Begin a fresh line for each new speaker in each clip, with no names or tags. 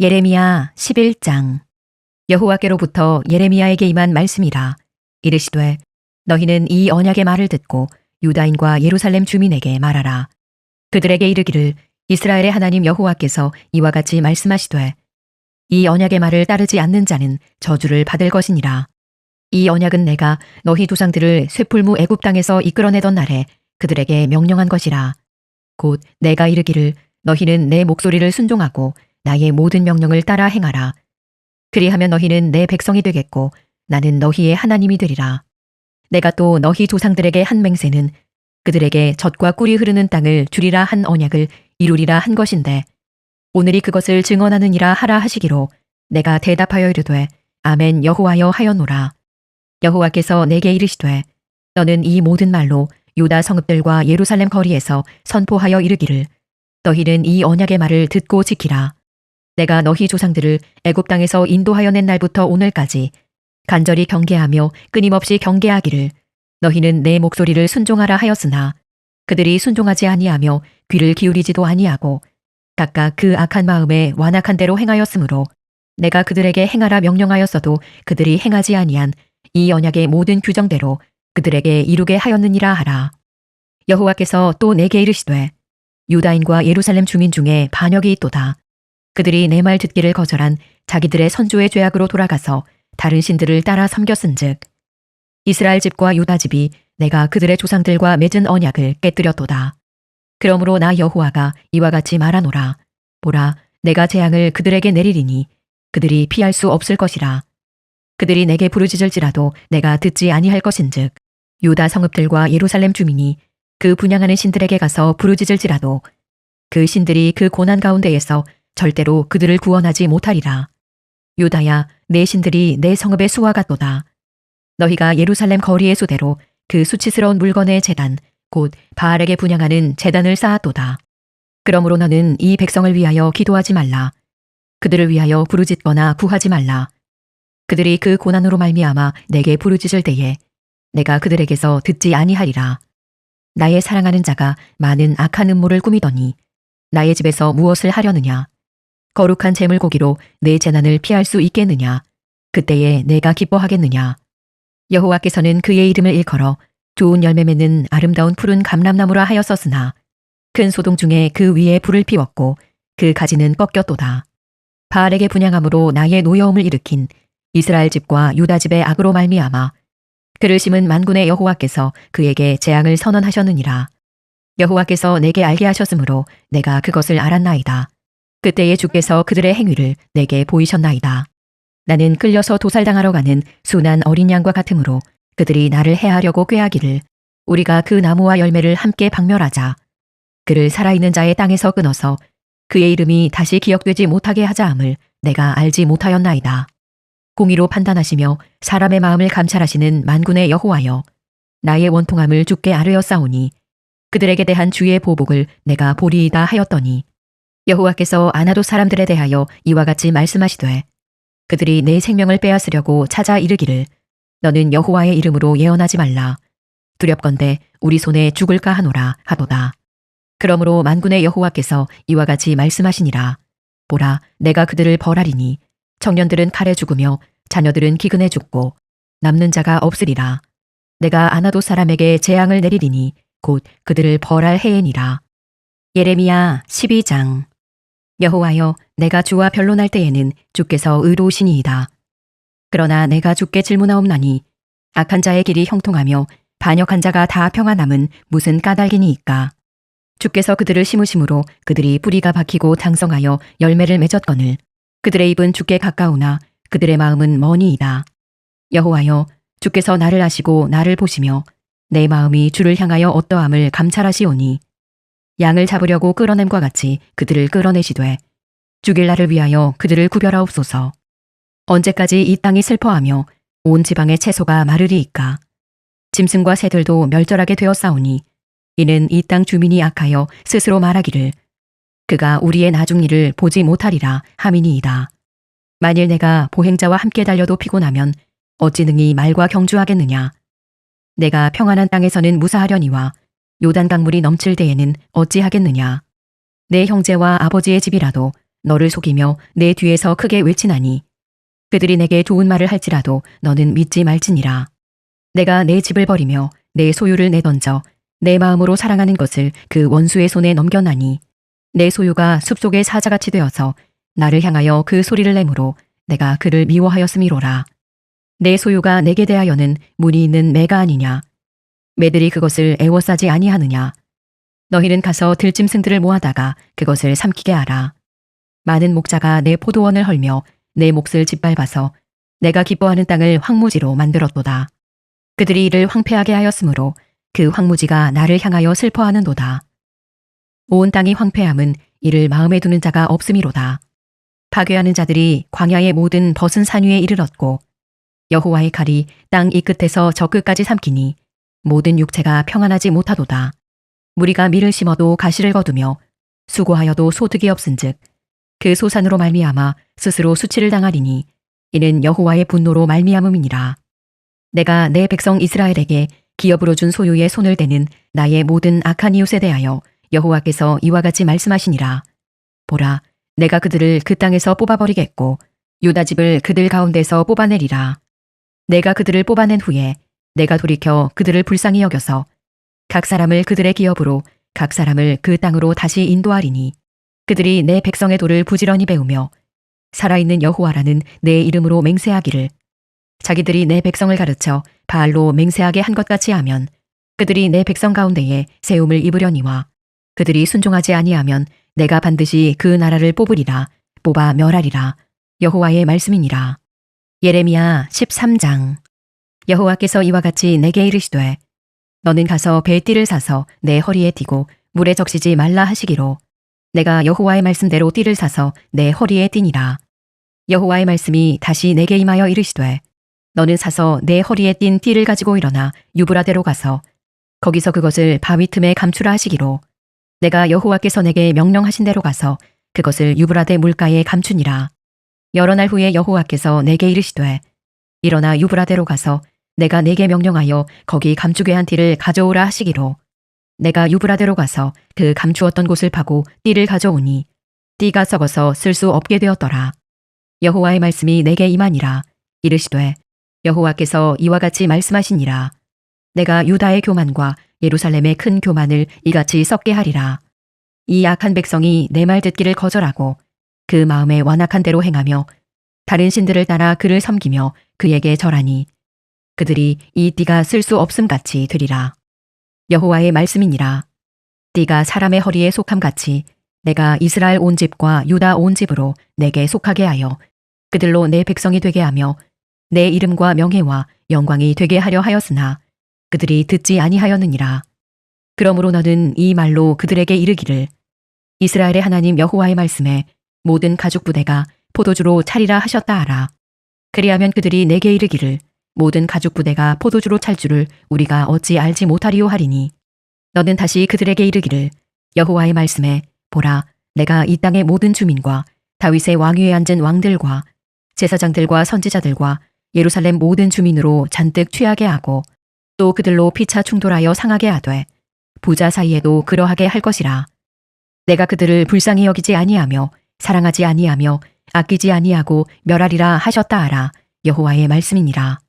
예레미야 11장. 여호와께로부터 예레미야에게 임한 말씀이라. 이르시되 너희는 이 언약의 말을 듣고 유다인과 예루살렘 주민에게 말하라. 그들에게 이르기를 이스라엘의 하나님 여호와께서 이와 같이 말씀하시되 이 언약의 말을 따르지 않는 자는 저주를 받을 것이니라. 이 언약은 내가 너희 조상들을 쇠풀무 애굽 땅에서 이끌어내던 날에 그들에게 명령한 것이라. 곧 내가 이르기를 너희는 내 목소리를 순종하고 나의 모든 명령을 따라 행하라. 그리하면 너희는 내 백성이 되겠고 나는 너희의 하나님이 되리라. 내가 또 너희 조상들에게 한 맹세는 그들에게 젖과 꿀이 흐르는 땅을 주리라 한 언약을 이루리라 한 것인데 오늘이 그것을 증언하느니라 하라 하시기로 내가 대답하여 이르되 아멘 여호와여 하였노라. 여호와께서 내게 이르시되 너는 이 모든 말로 유다 성읍들과 예루살렘 거리에서 선포하여 이르기를 너희는 이 언약의 말을 듣고 지키라. 내가 너희 조상들을 애굽 땅에서 인도하여 낸 날부터 오늘까지 간절히 경계하며 끊임없이 경계하기를 너희는 내 목소리를 순종하라 하였으나 그들이 순종하지 아니하며 귀를 기울이지도 아니하고 각각 그 악한 마음에 완악한 대로 행하였으므로 내가 그들에게 행하라 명령하였어도 그들이 행하지 아니한 이 언약의 모든 규정대로 그들에게 이루게 하였느니라 하라. 여호와께서 또 내게 이르시되 유다인과 예루살렘 주민 중에 반역이 있도다. 그들이 내 말 듣기를 거절한 자기들의 선조의 죄악으로 돌아가서 다른 신들을 따라 섬겼은즉 이스라엘 집과 유다 집이 내가 그들의 조상들과 맺은 언약을 깨뜨렸도다. 그러므로 나 여호와가 이와 같이 말하노라. 보라, 내가 재앙을 그들에게 내리리니 그들이 피할 수 없을 것이라. 그들이 내게 부르짖을지라도 내가 듣지 아니할 것인즉 유다 성읍들과 예루살렘 주민이 그 분양하는 신들에게 가서 부르짖을지라도 그 신들이 그 고난 가운데에서 절대로 그들을 구원하지 못하리라. 유다야, 내 신들이 내 성읍의 수와 같도다. 너희가 예루살렘 거리의 수대로 그 수치스러운 물건의 재단, 곧 바알에게 분양하는 재단을 쌓았도다. 그러므로 너는 이 백성을 위하여 기도하지 말라. 그들을 위하여 부르짖거나 구하지 말라. 그들이 그 고난으로 말미암아 내게 부르짖을 때에 내가 그들에게서 듣지 아니하리라. 나의 사랑하는 자가 많은 악한 음모를 꾸미더니 나의 집에서 무엇을 하려느냐? 거룩한 제물고기로 내 재난을 피할 수 있겠느냐? 그때에 내가 기뻐하겠느냐? 여호와께서는 그의 이름을 일컬어 좋은 열매 맺는 아름다운 푸른 감람나무라 하였었으나 큰 소동 중에 그 위에 불을 피웠고 그 가지는 꺾였도다. 바알에게 분양함으로 나의 노여움을 일으킨 이스라엘 집과 유다 집의 악으로 말미암아 그를 심은 만군의 여호와께서 그에게 재앙을 선언하셨느니라. 여호와께서 내게 알게 하셨으므로 내가 그것을 알았나이다. 그때에 주께서 그들의 행위를 내게 보이셨나이다. 나는 끌려서 도살당하러 가는 순한 어린 양과 같으므로 그들이 나를 해하려고 꾀하기를 우리가 그 나무와 열매를 함께 박멸하자. 그를 살아있는 자의 땅에서 끊어서 그의 이름이 다시 기억되지 못하게 하자 함을 내가 알지 못하였나이다. 공의로 판단하시며 사람의 마음을 감찰하시는 만군의 여호와여 나의 원통함을 주께 아뢰었사오니 그들에게 대한 주의 보복을 내가 보리이다 하였더니 여호와께서 아나도 사람들에 대하여 이와 같이 말씀하시되 그들이 내 생명을 빼앗으려고 찾아 이르기를 너는 여호와의 이름으로 예언하지 말라 두렵건대 우리 손에 죽을까 하노라 하도다 그러므로 만군의 여호와께서 이와 같이 말씀하시니라 보라 내가 그들을 벌하리니 청년들은 칼에 죽으며 자녀들은 기근에 죽고 남는 자가 없으리라. 내가 아나도 사람에게 재앙을 내리리니 곧 그들을 벌할 해이니라. 예레미야 12장 여호와여 내가 주와 변론할 때에는 주께서 의로우시니이다. 그러나 내가 주께 질문하옵나니 악한 자의 길이 형통하며 반역한 자가 다 평안함은 무슨 까닭이니이까. 주께서 그들을 심으심으로 그들이 뿌리가 박히고 장성하여 열매를 맺었거늘 그들의 입은 주께 가까우나 그들의 마음은 머니이다. 여호와여, 주께서 나를 아시고 나를 보시며 내 마음이 주를 향하여 어떠함을 감찰하시오니 양을 잡으려고 끌어냄과 같이 그들을 끌어내시되 죽일 날을 위하여 그들을 구별하옵소서. 언제까지 이 땅이 슬퍼하며 온 지방의 채소가 마르리이까. 짐승과 새들도 멸절하게 되었사오니 이는 이 땅 주민이 악하여 스스로 말하기를 그가 우리의 나중 일을 보지 못하리라 함이니이다. 만일 내가 보행자와 함께 달려도 피곤하면 어찌 능히 말과 경주하겠느냐. 내가 평안한 땅에서는 무사하려니와 요단 강물이 넘칠 때에는 어찌하겠느냐. 내 형제와 아버지의 집이라도 너를 속이며 내 뒤에서 크게 외치나니 그들이 내게 좋은 말을 할지라도 너는 믿지 말지니라. 내가 내 집을 버리며 내 소유를 내던져 내 마음으로 사랑하는 것을 그 원수의 손에 넘겨나니 내 소유가 숲속의 사자같이 되어서 나를 향하여 그 소리를 내므로 내가 그를 미워하였음이로라. 내 소유가 내게 대하여는 문이 있는 매가 아니냐. 매들이 그것을 애워싸지 아니하느냐. 너희는 가서 들짐승들을 모아다가 그것을 삼키게 하라. 많은 목자가 내 포도원을 헐며 내 몫을 짓밟아서 내가 기뻐하는 땅을 황무지로 만들었도다. 그들이 이를 황폐하게 하였으므로 그 황무지가 나를 향하여 슬퍼하는도다. 온 땅이 황폐함은 이를 마음에 두는 자가 없음이로다. 파괴하는 자들이 광야의 모든 벗은 산 위에 이르렀고 여호와의 칼이 땅 이 끝에서 저 끝까지 삼키니 모든 육체가 평안하지 못하도다. 무리가 밀을 심어도 가시를 거두며 수고하여도 소득이 없은즉 그 소산으로 말미암아 스스로 수치를 당하리니 이는 여호와의 분노로 말미암음이니라. 내가 내 백성 이스라엘에게 기업으로 준 소유의 손을 대는 나의 모든 악한 이웃에 대하여 여호와께서 이와 같이 말씀하시니라. 보라, 내가 그들을 그 땅에서 뽑아버리겠고 유다 집을 그들 가운데서 뽑아내리라. 내가 그들을 뽑아낸 후에 내가 돌이켜 그들을 불쌍히 여겨서 각 사람을 그들의 기업으로 각 사람을 그 땅으로 다시 인도하리니 그들이 내 백성의 돌을 부지런히 배우며 살아있는 여호와라는 내 이름으로 맹세하기를. 자기들이 내 백성을 가르쳐 바알로 맹세하게 한 것 같이 하면 그들이 내 백성 가운데에 세움을 입으려니와 그들이 순종하지 아니하면 내가 반드시 그 나라를 뽑으리라 뽑아 멸하리라. 여호와의 말씀이니라. 예레미야 13장 여호와께서 이와 같이 내게 이르시되 너는 가서 배띠를 사서 내 허리에 띠고 물에 적시지 말라 하시기로 내가 여호와의 말씀대로 띠를 사서 내 허리에 띠니라. 여호와의 말씀이 다시 내게 임하여 이르시되 너는 사서 내 허리에 띈 띠를 가지고 일어나 유브라데로 가서 거기서 그것을 바위 틈에 감추라 하시기로 내가 여호와께서 내게 명령하신 대로 가서 그것을 유브라데 물가에 감추니라. 여러 날 후에 여호와께서 내게 이르시되 일어나 유브라데로 가서 내가 내게 명령하여 거기 감추게 한 띠를 가져오라 하시기로. 내가 유브라데로 가서 그 감추었던 곳을 파고 띠를 가져오니 띠가 썩어서 쓸 수 없게 되었더라. 여호와의 말씀이 내게 임하니라. 이르시되 여호와께서 이와 같이 말씀하시니라. 내가 유다의 교만과 예루살렘의 큰 교만을 이같이 썩게 하리라. 이 악한 백성이 내 말 듣기를 거절하고 그 마음에 완악한 대로 행하며 다른 신들을 따라 그를 섬기며 그에게 절하니 그들이 이 띠가 쓸 수 없음 같이 되리라 여호와의 말씀이니라 띠가 사람의 허리에 속함 같이 내가 이스라엘 온 집과 유다 온 집으로 내게 속하게 하여 그들로 내 백성이 되게 하며 내 이름과 명예와 영광이 되게 하려 하였으나 그들이 듣지 아니하였느니라. 그러므로 너는 이 말로 그들에게 이르기를 이스라엘의 하나님 여호와의 말씀에 모든 가죽 부대가 포도주로 차리라 하셨다 하라. 그리하면 그들이 내게 이르기를 모든 가죽 부대가 포도주로 찰 줄을 우리가 어찌 알지 못하리요 하리니 너는 다시 그들에게 이르기를 여호와의 말씀에 보라 내가 이 땅의 모든 주민과 다윗의 왕위에 앉은 왕들과 제사장들과 선지자들과 예루살렘 모든 주민으로 잔뜩 취하게 하고 또 그들로 피차 충돌하여 상하게 하되 부자 사이에도 그러하게 할 것이라. 내가 그들을 불쌍히 여기지 아니하며 사랑하지 아니하며 아끼지 아니하고 멸하리라 하셨다 하라 여호와의 말씀이니라.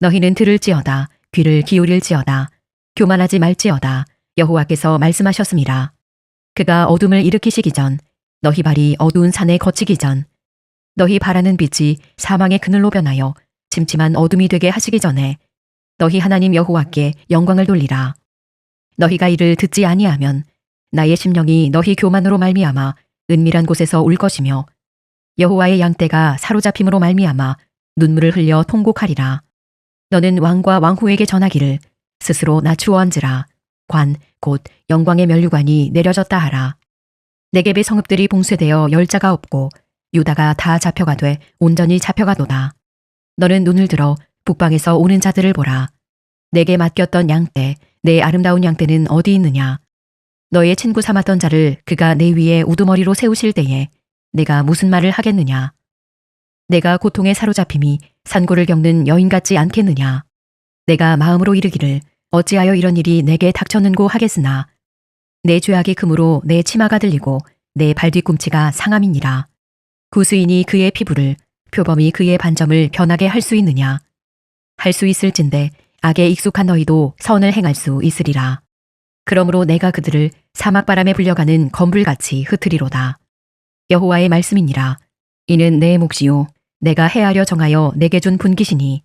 너희는 들을지어다 귀를 기울일지어다 교만하지 말지어다 여호와께서 말씀하셨습니다. 그가 어둠을 일으키시기 전 너희 발이 어두운 산에 거치기 전 너희 바라는 빛이 사망의 그늘로 변하여 침침한 어둠이 되게 하시기 전에 너희 하나님 여호와께 영광을 돌리라. 너희가 이를 듣지 아니하면 나의 심령이 너희 교만으로 말미암아 은밀한 곳에서 울 것이며 여호와의 양떼가 사로잡힘으로 말미암아 눈물을 흘려 통곡하리라. 너는 왕과 왕후에게 전하기를 스스로 낮추어 앉으라. 관, 곧 영광의 면류관이 내려졌다 하라. 내게의 성읍들이 봉쇄되어 열자가 없고 유다가 다 잡혀가되 온전히 잡혀가도다. 너는 눈을 들어 북방에서 오는 자들을 보라. 내게 맡겼던 양떼, 내 아름다운 양떼는 어디 있느냐? 너의 친구 삼았던 자를 그가 내 위에 우두머리로 세우실 때에 내가 무슨 말을 하겠느냐? 내가 고통에 사로잡힘이 산고를 겪는 여인 같지 않겠느냐? 내가 마음으로 이르기를 어찌하여 이런 일이 내게 닥쳤는고 하겠으나 내 죄악이 금으로 내 치마가 들리고 내 발 뒤꿈치가 상함이니라. 구수인이 그의 피부를 표범이 그의 반점을 변하게 할 수 있느냐? 할 수 있을진데 악에 익숙한 너희도 선을 행할 수 있으리라. 그러므로 내가 그들을 사막바람에 불려가는 건불같이 흩으리로다. 여호와의 말씀이니라. 이는 내 몫이요. 내가 헤아려 정하여 내게 준 분기시니.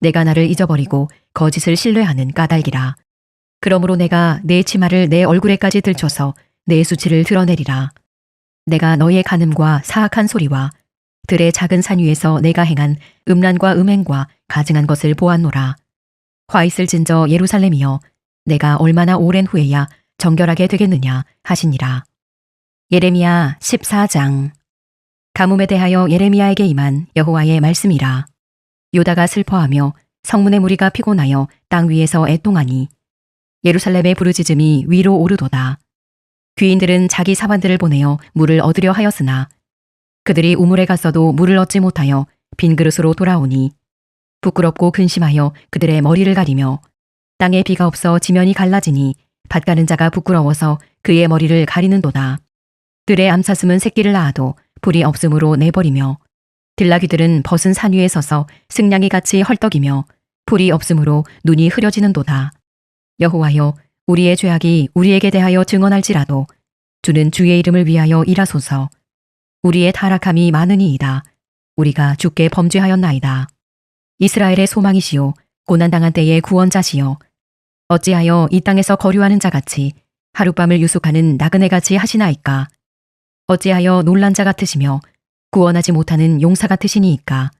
내가 나를 잊어버리고 거짓을 신뢰하는 까닭이라. 그러므로 내가 내 치마를 내 얼굴에까지 들춰서 내 수치를 드러내리라. 내가 너의 간음과 사악한 소리와 들의 작은 산 위에서 내가 행한 음란과 음행과 가증한 것을 보았노라. 화 있을 진저 예루살렘이여 내가 얼마나 오랜 후에야 정결하게 되겠느냐 하시니라. 예레미야 14장 가뭄에 대하여 예레미야에게 임한 여호와의 말씀이라. 요다가 슬퍼하며 성문의 무리가 피곤하여 땅 위에서 애통하니 예루살렘의 부르짖음이 위로 오르도다. 귀인들은 자기 사관들을 보내어 물을 얻으려 하였으나 그들이 우물에 갔어도 물을 얻지 못하여 빈 그릇으로 돌아오니 부끄럽고 근심하여 그들의 머리를 가리며 땅에 비가 없어 지면이 갈라지니 밭 가는 자가 부끄러워서 그의 머리를 가리는도다. 들의 암사슴은 새끼를 낳아도 불이 없으므로 내버리며 들나귀들은 벗은 산 위에 서서 승냥이 같이 헐떡이며 불이 없으므로 눈이 흐려지는도다. 여호와여 우리의 죄악이 우리에게 대하여 증언할지라도 주는 주의 이름을 위하여 일하소서. 우리의 타락함이 많으니이다. 우리가 주께 범죄하였나이다. 이스라엘의 소망이시요 고난당한 때의 구원자시여 어찌하여 이 땅에서 거류하는 자같이 하룻밤을 유숙하는 나그네같이 하시나이까 어찌하여 놀란 자 같으시며 구원하지 못하는 용사 같으시니이까?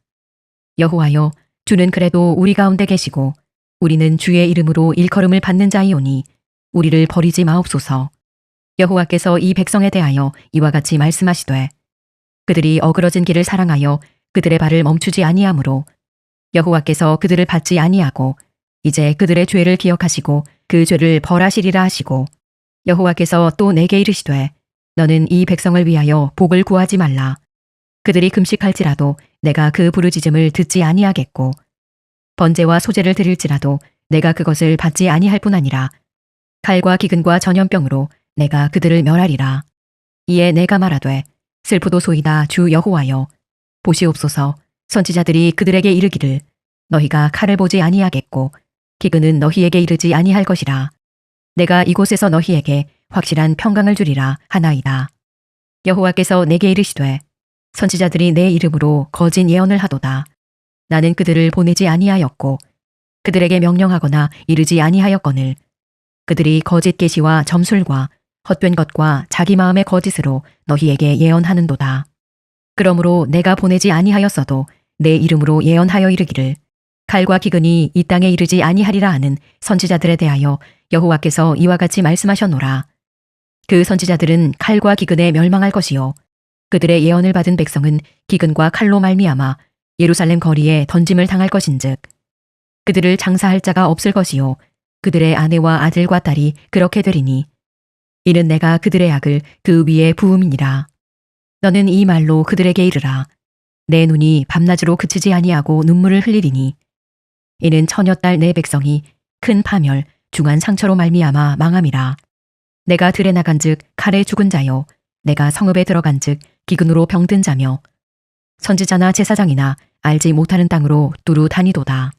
여호와여 주는 그래도 우리 가운데 계시고 우리는 주의 이름으로 일컬음을 받는 자이오니 우리를 버리지 마옵소서. 여호와께서 이 백성에 대하여 이와 같이 말씀하시되 그들이 어그러진 길을 사랑하여 그들의 발을 멈추지 아니하므로 여호와께서 그들을 받지 아니하고 이제 그들의 죄를 기억하시고 그 죄를 벌하시리라 하시고 여호와께서 또 내게 이르시되 너는 이 백성을 위하여 복을 구하지 말라. 그들이 금식할지라도 내가 그 부르짖음을 듣지 아니하겠고 번제와 소제를 드릴지라도 내가 그것을 받지 아니할 뿐 아니라 칼과 기근과 전염병으로 내가 그들을 멸하리라. 이에 내가 말하되 슬프도소이다 주 여호와여. 보시옵소서 선지자들이 그들에게 이르기를 너희가 칼을 보지 아니하겠고 기근은 너희에게 이르지 아니할 것이라 내가 이곳에서 너희에게 확실한 평강을 주리라 하나이다 여호와께서 내게 이르시되 선지자들이 내 이름으로 거짓 예언을 하도다 나는 그들을 보내지 아니하였고 그들에게 명령하거나 이르지 아니하였거늘 그들이 거짓 계시와 점술과 헛된 것과 자기 마음의 거짓으로 너희에게 예언하는도다. 그러므로 내가 보내지 아니하였어도 내 이름으로 예언하여 이르기를 칼과 기근이 이 땅에 이르지 아니하리라 하는 선지자들에 대하여 여호와께서 이와 같이 말씀하셨노라. 그 선지자들은 칼과 기근에 멸망할 것이요. 그들의 예언을 받은 백성은 기근과 칼로 말미암아 예루살렘 거리에 던짐을 당할 것인즉 그들을 장사할 자가 없을 것이요. 그들의 아내와 아들과 딸이 그렇게 되리니 이는 내가 그들의 악을 그 위에 부음이니라. 너는 이 말로 그들에게 이르라. 내 눈이 밤낮으로 그치지 아니하고 눈물을 흘리리니 이는 처녀 딸 내 백성이 큰 파멸 중한 상처로 말미암아 망함이라 내가 들에 나간즉 칼에 죽은 자요 내가 성읍에 들어간즉 기근으로 병든 자며 선지자나 제사장이나 알지 못하는 땅으로 두루 다니도다.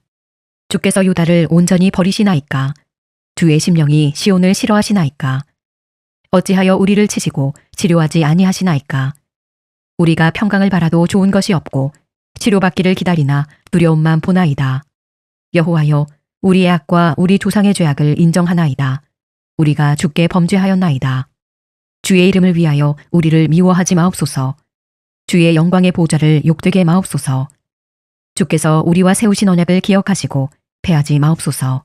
주께서 유다를 온전히 버리시나이까? 주의 심령이 시온을 싫어하시나이까? 어찌하여 우리를 치시고 치료하지 아니하시나이까? 우리가 평강을 바라도 좋은 것이 없고 치료받기를 기다리나 두려움만 보나이다. 여호와여, 우리의 악과 우리 조상의 죄악을 인정하나이다. 우리가 주께 범죄하였나이다. 주의 이름을 위하여 우리를 미워하지 마옵소서. 주의 영광의 보좌를 욕되게 마옵소서. 주께서 우리와 세우신 언약을 기억하시고 패하지 마옵소서.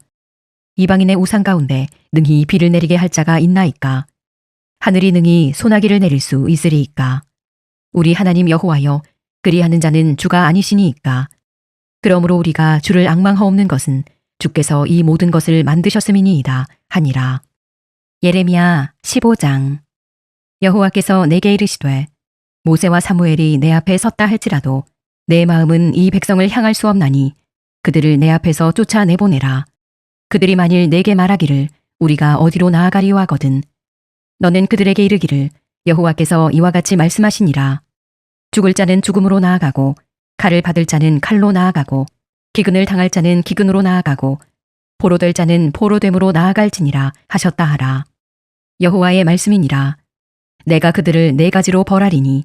이방인의 우상 가운데 능히 비를 내리게 할 자가 있나이까? 하늘이 능히 소나기를 내릴 수 있으리이까? 우리 하나님 여호와여, 그리하는 자는 주가 아니시니이까? 그러므로 우리가 주를 악망하옵는 것은 주께서 이 모든 것을 만드셨음이니이다 하니라. 예레미야 15장 여호와께서 내게 이르시되 모세와 사무엘이 내 앞에 섰다 할지라도 내 마음은 이 백성을 향할 수 없나니 그들을 내 앞에서 쫓아내보내라. 그들이 만일 내게 말하기를 우리가 어디로 나아가리오 하거든. 너는 그들에게 이르기를 여호와께서 이와 같이 말씀하시니라. 죽을 자는 죽음으로 나아가고 칼을 받을 자는 칼로 나아가고 기근을 당할 자는 기근으로 나아가고 포로될 자는 포로됨으로 나아갈지니라 하셨다 하라. 여호와의 말씀이니라. 내가 그들을 네 가지로 벌하리니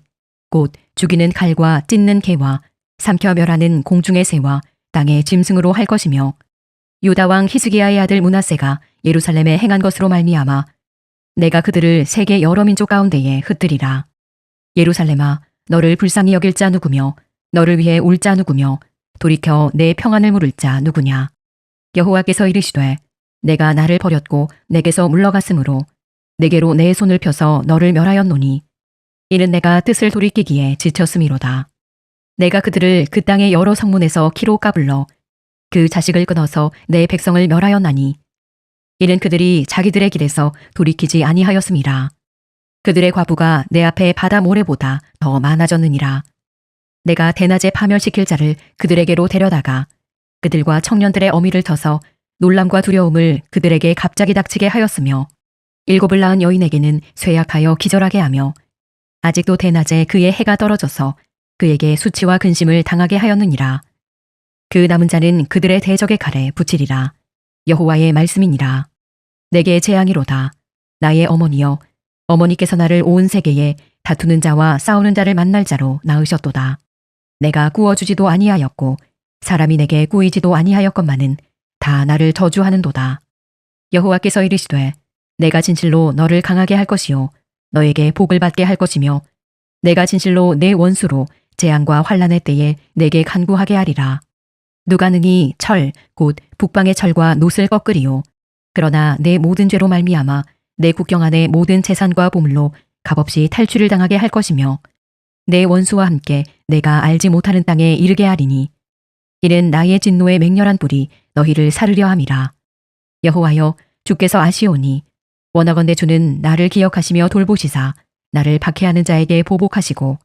곧 죽이는 칼과 찢는 개와 삼켜 멸하는 공중의 새와 땅의 짐승으로 할 것이며 유다 왕 히스기야의 아들 문하세가 예루살렘에 행한 것으로 말미암아 내가 그들을 세계 여러 민족 가운데에 흩뜨리라. 예루살렘아 너를 불쌍히 여길 자 누구며 너를 위해 울 자 누구며 돌이켜 내 평안을 물을 자 누구냐? 여호와께서 이르시되 내가 나를 버렸고 내게서 물러갔으므로 내게로 내 손을 펴서 너를 멸하였노니 이는 내가 뜻을 돌이키기에 지쳤음이로다. 내가 그들을 그 땅의 여러 성문에서 키로 까불러 그 자식을 끊어서 내 백성을 멸하였나니 이는 그들이 자기들의 길에서 돌이키지 아니하였음이라. 그들의 과부가 내 앞에 바다 모래보다 더 많아졌느니라 내가 대낮에 파멸시킬 자를 그들에게로 데려다가 그들과 청년들의 어미를 터서 놀람과 두려움을 그들에게 갑자기 닥치게 하였으며 일곱을 낳은 여인에게는 쇠약하여 기절하게 하며 아직도 대낮에 그의 해가 떨어져서 그에게 수치와 근심을 당하게 하였느니라. 그 남은 자는 그들의 대적의 칼에 붙이리라. 여호와의 말씀이니라. 내게 재앙이로다. 나의 어머니여, 어머니께서 나를 온 세계에 다투는 자와 싸우는 자를 만날 자로 낳으셨도다. 내가 구워주지도 아니하였고 사람이 내게 꾸이지도 아니하였건만은 다 나를 저주하는도다. 여호와께서 이르시되 내가 진실로 너를 강하게 할 것이요 너에게 복을 받게 할 것이며 내가 진실로 내 원수로 재앙과 환란의 때에 내게 간구하게 하리라. 누가 능히 철 곧 북방의 철과 놋을 꺾으리요 그러나 내 모든 죄로 말미암아 내 국경 안의 모든 재산과 보물로 값없이 탈취를 당하게 할 것이며 내 원수와 함께 내가 알지 못하는 땅에 이르게 하리니 이는 나의 진노의 맹렬한 불이 너희를 사르려 함이라. 여호와여 주께서 아시오니 원하건대 주는 나를 기억하시며 돌보시사 나를 박해하는 자에게 보복하시고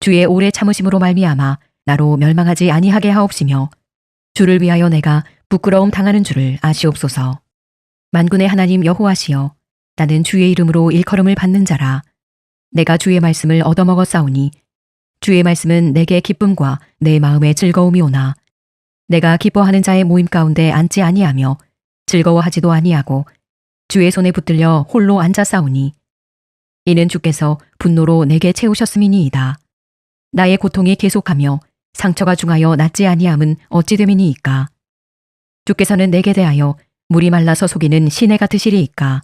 주의 오래 참으심으로 말미암아 나로 멸망하지 아니하게 하옵시며 주를 위하여 내가 부끄러움 당하는 줄을 아시옵소서. 만군의 하나님 여호와시여 나는 주의 이름으로 일컬음을 받는 자라 내가 주의 말씀을 얻어먹어 싸우니 주의 말씀은 내게 기쁨과 내 마음의 즐거움이 오나 내가 기뻐하는 자의 모임 가운데 앉지 아니하며 즐거워하지도 아니하고 주의 손에 붙들려 홀로 앉아 싸우니 이는 주께서 분노로 내게 채우셨음이니이다. 나의 고통이 계속하며 상처가 중하여 낫지 아니함은 어찌 됨이니이까. 주께서는 내게 대하여 물이 말라서 속이는 시내 같으시리이까.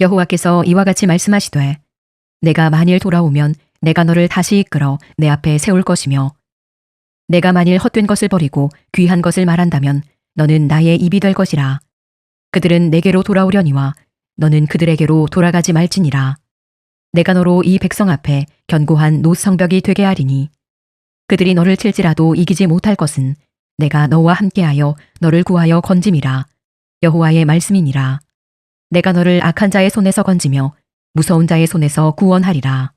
여호와께서 이와 같이 말씀하시되 내가 만일 돌아오면 내가 너를 다시 이끌어 내 앞에 세울 것이며 내가 만일 헛된 것을 버리고 귀한 것을 말한다면 너는 나의 입이 될 것이라. 그들은 내게로 돌아오려니와 너는 그들에게로 돌아가지 말지니라. 내가 너로 이 백성 앞에 견고한 노성벽이 되게 하리니 그들이 너를 칠지라도 이기지 못할 것은 내가 너와 함께하여 너를 구하여 건짐이라. 여호와의 말씀이니라. 내가 너를 악한 자의 손에서 건지며 무서운 자의 손에서 구원하리라.